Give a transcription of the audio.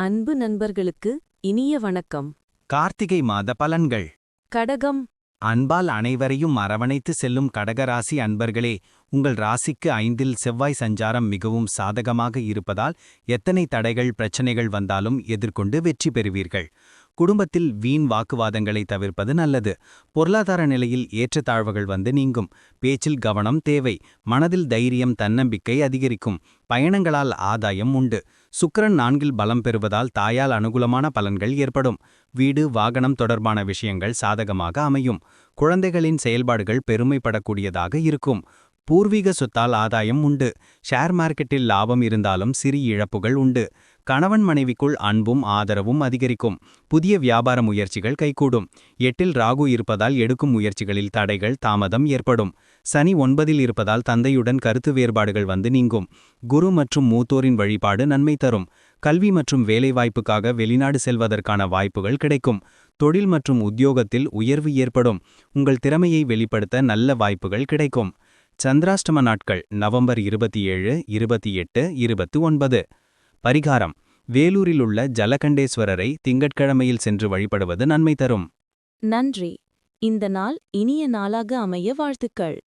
அன்பு நண்பர்களுக்கு இனிய வணக்கம். கார்த்திகை மாத பலன்கள். கடகம். அன்பால் அனைவரையும் அரவணைத்து செல்லும் கடகராசி அன்பர்களே உங்கள் ராசிக்கு ஐந்தில் செவ்வாய் சஞ்சாரம் மிகவும் சாதகமாக இருப்பதால் எத்தனை தடைகள் பிரச்சனைகள் வந்தாலும் எதிர்கொண்டு வெற்றி பெறுவீர்கள். குடும்பத்தில் வீண் வாக்குவாதங்களை தவிர்ப்பது நல்லது. பொருளாதார நிலையில் ஏற்றத்தாழ்வுகள் வந்து நீங்கும். பேச்சில் கவனம் தேவை. மனதில் தைரியம் தன்னம்பிக்கை அதிகரிக்கும். பயணங்களால் ஆதாயம் உண்டு. சுக்கரன் நான்கில் பலம் பெறுவதால் தாயால் அனுகூலமான பலன்கள் ஏற்படும். வீடு வாகனம் தொடர்பான விஷயங்கள் சாதகமாக அமையும். குழந்தைகளின் செயல்பாடுகள் பெருமைப்படக்கூடியதாக இருக்கும். பூர்வீக சொத்தால் ஆதாயம் உண்டு. ஷேர் மார்க்கெட்டில் லாபம் இருந்தாலும் சிறு இழப்புகள் உண்டு. கணவன் மனைவிக்குள் அன்பும் ஆதரவும் அதிகரிக்கும். புதிய வியாபார முயற்சிகள் கைகூடும். எட்டில் ராகு இருப்பதால் எடுக்கும் முயற்சிகளில் தடைகள் தாமதம் ஏற்படும். சனி ஒன்பதில் இருப்பதால் தந்தையுடன் கருத்து வேறுபாடுகள் வந்து நீங்கும். குரு மற்றும் மூத்தோரின் வழிபாடு நன்மை தரும். கல்வி மற்றும் வேலைவாய்ப்புக்காக வெளிநாடு செல்வதற்கான வாய்ப்புகள் கிடைக்கும். தொழில் மற்றும் உத்தியோகத்தில் உயர்வு ஏற்படும். உங்கள் திறமையை வெளிப்படுத்த நல்ல வாய்ப்புகள் கிடைக்கும். சந்திராஷ்டம நாட்கள் நவம்பர் இருபத்தி ஏழு இருபத்தி எட்டு இருபத்தி ஒன்பது. பரிகாரம் வேலூரில் உள்ள ஜலகண்டேஸ்வரரை திங்கட்கிழமையில் சென்று வழிபடுவது நன்மை தரும். நன்றி. இந்த நாள் இனிய நாளாக அமைய வாழ்த்துக்கள்.